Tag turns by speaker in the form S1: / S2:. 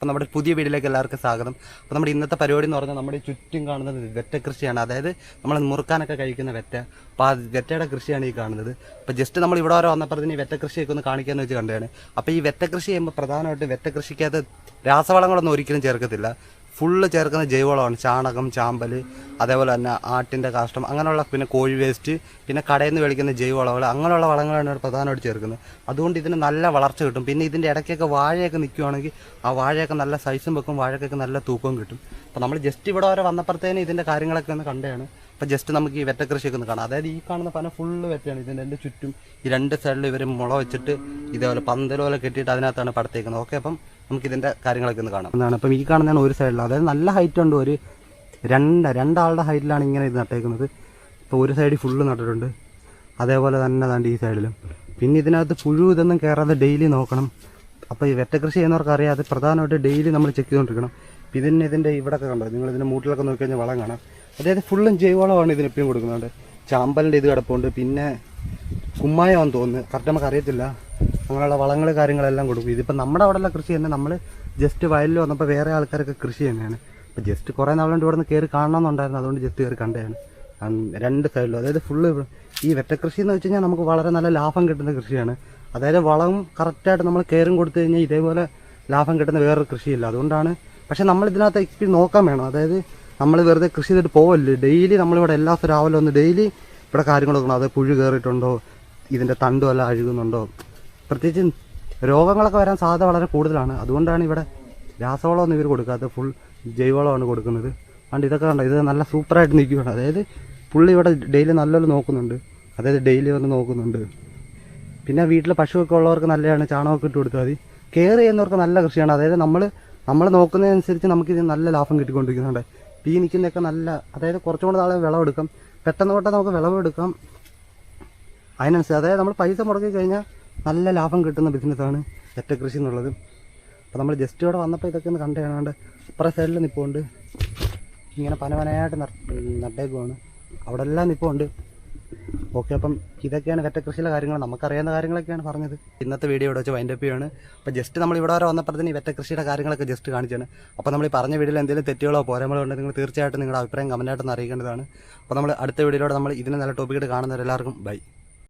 S1: അപ്പോൾ നമ്മുടെ പുതിയ വീഡിയോയിലേക്ക് എല്ലാവർക്കും സ്വാഗതം. അപ്പോൾ നമ്മുടെ ഇന്നത്തെ പരിപാടി എന്ന് പറഞ്ഞാൽ നമ്മുടെ ചുറ്റും കാണുന്നത് വെറ്റ കൃഷിയാണ് അതായത് നമ്മൾ മുറുക്കാനൊക്കെ കഴിക്കുന്ന വെറ്റ. അപ്പോൾ ആ വെറ്റയുടെ കൃഷിയാണ് ഈ കാണുന്നത്. അപ്പോൾ ജസ്റ്റ് നമ്മൾ ഇവിടെ വരെ വന്നപ്പോഴത്തേന് വെറ്റ കൃഷിയൊക്കെ ഒന്ന് കാണിക്കാമെന്ന് വെച്ച് കണ്ടതാണ്. അപ്പോൾ ഈ വെറ്റ കൃഷി ചെയ്യുമ്പോൾ പ്രധാനമായിട്ടും വെറ്റ കൃഷിക്കകത്ത് രാസവളങ്ങളൊന്നും ഒരിക്കലും ചേർക്കത്തില്ല. ഫുള്ള് ചേർക്കുന്ന ജൈവവളമാണ്. ചാണകം ചാമ്പൽ അതേപോലെ തന്നെ ആട്ടിന്റെ കാഷ്ടം അങ്ങനെയുള്ള പിന്നെ കോഴി വേസ്റ്റ് പിന്നെ കടയിൽ നിന്ന് മേടിക്കുന്ന ജൈവവളകൾ അങ്ങനെയുള്ള വളങ്ങളാണ് പ്രധാനമായിട്ട് ചേർക്കുന്നത്. അതുകൊണ്ട് ഇതിന് നല്ല വളർച്ച കിട്ടും. പിന്നെ ഇതിന്റെ ഇടയ്ക്കൊക്കെ വാഴയൊക്കെ നിൽക്കുവാണെങ്കിൽ ആ വാഴയൊക്കെ നല്ല സൈസും വെക്കും വാഴക്കൊക്കെ നല്ല തൂക്കവും കിട്ടും. അപ്പോൾ നമ്മൾ ജസ്റ്റ് ഇവിടെ വരെ വന്നപ്പോഴത്തേനും ഇതിന്റെ കാര്യങ്ങളൊക്കെ ഒന്ന് കണ്ടതാണ്. അപ്പോൾ ജസ്റ്റ് നമുക്ക് ഈ വെറ്റ കൃഷിയൊക്കെ ഒന്ന് കാണാം. അതായത് ഈ കാണുന്ന പന ഫുള്ള് വെറ്റയാണ്. ഇതിന്റെ എന്റെ ചുറ്റും ഈ രണ്ട് സൈഡിൽ ഇവർ മുള വെച്ചിട്ട് ഇതേപോലെ പന്തൽ പോലെ കെട്ടിയിട്ട് അതിനകത്താണ് പടത്തേക്കുന്നത്. ഓക്കെ അപ്പം നമുക്ക് ഇതിന്റെ കാര്യങ്ങളൊക്കെ ഒന്ന് കാണാം. എന്താണ്? അപ്പം ഈ കാണുന്നതാണ് ഒരു സൈഡിൽ അതായത് നല്ല ഹൈറ്റ് ഉണ്ട് ഒരു രണ്ട രണ്ടാളുടെ ഹൈറ്റിലാണ് ഇങ്ങനെ ഇത് നട്ടേക്കുന്നത്. ഇപ്പോൾ ഒരു സൈഡിൽ ഫുള്ള് നട്ടിട്ടുണ്ട്. അതേപോലെ തന്നെ താണ്ട് ഈ സൈഡിലും പിന്നെ ഇതിനകത്ത് പുഴു ഇതൊന്നും കയറാതെ ഡെയിലി നോക്കണം. അപ്പോൾ ഈ വെറ്റകൃഷി ചെയ്യുന്നവർക്ക് അറിയാം അത് പ്രധാനമായിട്ട് ഡെയിലി നമ്മൾ ചെക്ക് ചെയ്തുകൊണ്ടിരിക്കണം ഇതിന് ഇതിന്റെ ഇവിടെയൊക്കെ കണ്ടോ? നിങ്ങൾ ഇതിന്റെ മൂട്ടിലൊക്കെ നോക്കി കഴിഞ്ഞാൽ വളം കാണാം. അതായത് ഫുള്ളും ജൈവവളമാണ് ഇതിന് എപ്പോഴും കൊടുക്കുന്നുണ്ട് ചാമ്പലിന്റെ ഇത് കിടപ്പുണ്ട്. പിന്നെ കുമ്മായമാണെന്ന് തോന്നുന്നു. കറക്റ്റ് നമുക്ക് അറിയത്തില്ല. അങ്ങനെയുള്ള വളങ്ങൾ കാര്യങ്ങളെല്ലാം കൊടുക്കും. ഇതിപ്പോൾ നമ്മുടെ അവിടെയുള്ള കൃഷി തന്നെ നമ്മൾ ജസ്റ്റ് വയലിൽ വന്നപ്പോൾ വേറെ ആൾക്കാരൊക്കെ കൃഷി തന്നെയാണ്. അപ്പോൾ ജസ്റ്റ് കുറേ നാളുകൊണ്ട് ഇവിടെ നിന്ന് കയറി കാണണമെന്നുണ്ടായിരുന്നു അതുകൊണ്ട് ജസ്റ്റ് കയറി കണ്ടതാണ്. രണ്ട് സൈഡിലും അതായത് ഫുള്ള് ഈ വെറ്റക്കൃഷി എന്ന് വെച്ച് കഴിഞ്ഞാൽ നമുക്ക് വളരെ നല്ല ലാഭം കിട്ടുന്ന കൃഷിയാണ്. അതായത് വളം കറക്റ്റായിട്ട് നമ്മൾ കെയറും കൊടുത്തു കഴിഞ്ഞാൽ ഇതേപോലെ ലാഭം കിട്ടുന്ന വേറൊരു കൃഷിയില്ല. അതുകൊണ്ടാണ് പക്ഷേ നമ്മൾ ഇതിനകത്ത് എക്സ്പീരിയൻസ് നോക്കാൻ വേണം. അതായത് നമ്മൾ വെറുതെ കൃഷി ചെയ്തിട്ട് പോകല്ലേ ഡെയിലി നമ്മളിവിടെ എല്ലാ ദിവസവും രാവിലെ ഒന്ന് ഡെയിലി ഇവിടെ കാര്യങ്ങൾ നോക്കണം. അത് പുഴു കയറിയിട്ടുണ്ടോ ഇതിന്റെ തണ്ട് എല്ലാം അഴുകുന്നുണ്ടോ? പ്രത്യേകിച്ച് രോഗങ്ങളൊക്കെ വരാൻ സാധ്യത വളരെ കൂടുതലാണ്. അതുകൊണ്ടാണ് ഇവിടെ രാസവളമൊന്നും ഇവർ കൊടുക്കാത്തത്. ഫുൾ ജൈവവളമാണ് കൊടുക്കുന്നത്. അതുകൊണ്ട് ഇതൊക്കെ കണ്ടോ? ഇത് നല്ല സൂപ്പറായിട്ട് നിൽക്കുകയാണ്. അതായത് പുള്ളി ഇവിടെ ഡെയിലി നല്ലപോലെ നോക്കുന്നുണ്ട്. അതായത് ഡെയിലി വന്ന് നോക്കുന്നുണ്ട്. പിന്നെ വീട്ടിൽ പശുവൊക്കെ ഉള്ളവർക്ക് നല്ലതാണ്. ചാണകമൊക്കെ ഇട്ട് കൊടുത്താൽ മതി. കെയർ ചെയ്യുന്നവർക്ക് നല്ല കൃഷിയാണ്. അതായത് നമ്മൾ നമ്മൾ നോക്കുന്നതനുസരിച്ച് നമുക്ക് ഇതിന് നല്ല ലാഭം കിട്ടിക്കൊണ്ടിരിക്കുന്നുണ്ട്. ഈ നിൽക്കുന്നതൊക്കെ നല്ല അതായത് കുറച്ചും കൂടെ നാളെ വിളവെടുക്കാം. പെട്ടെന്ന് തൊട്ട് നമുക്ക് വിളവെടുക്കാം. അതിനനുസരിച്ച് അതായത് നമ്മൾ പൈസ മുടക്കി കഴിഞ്ഞാൽ നല്ല ലാഭം കിട്ടുന്ന ബിസിനസ്സാണ് ഒറ്റ കൃഷി എന്നുള്ളത്. അപ്പോൾ നമ്മൾ ജസ്റ്റ് ഇവിടെ വന്നപ്പോൾ ഇതൊക്കെ ഒന്ന് കണ്ടു കാണാണ്ട് അപ്പുറ സൈഡിൽ നിൽപ്പുണ്ട് ഇങ്ങനെ പനപനയായിട്ട് നട്ടേക്കുവാണ് അവിടെ എല്ലാം നിൽപ്പുണ്ട് ഓക്കെ അപ്പം ഇതൊക്കെയാണ് വെറ്റ കൃഷിയിലെ കാര്യങ്ങൾ. നമുക്കറിയാവുന്ന കാര്യങ്ങളൊക്കെയാണ് പറഞ്ഞത്. ഇന്നത്തെ വീഡിയോ ഇവിടെ വെച്ച് വൈൻഡപ്പ് ചെയ്യുകയാണ് അപ്പോൾ ജസ്റ്റ് നമ്മൾ ഇവിടെ വരെ വന്നപ്പോഴത്തേന് ഈ വെറ്റ കൃഷിയുടെ കാര്യങ്ങളൊക്കെ ജസ്റ്റ് കാണിച്ചാണ്. അപ്പോൾ നമ്മൾ ഈ പറഞ്ഞ വീഡിയോയിൽ എന്തെങ്കിലും തെറ്റുകളോ പോരായ്മകളോ ഉണ്ടെങ്കിൽ നിങ്ങൾ തീർച്ചയായിട്ടും നിങ്ങളുടെ അഭിപ്രായം കമന്റായിട്ടൊന്ന് അറിയിക്കേണ്ടതാണ്. അപ്പോൾ നമ്മൾ അടുത്ത വീഡിയോയിലൂടെ നമ്മൾ ഇതിനെ നല്ല ടോപ്പിക്കായിട്ട് കാണുന്നവരെല്ലാവർക്കും ബൈ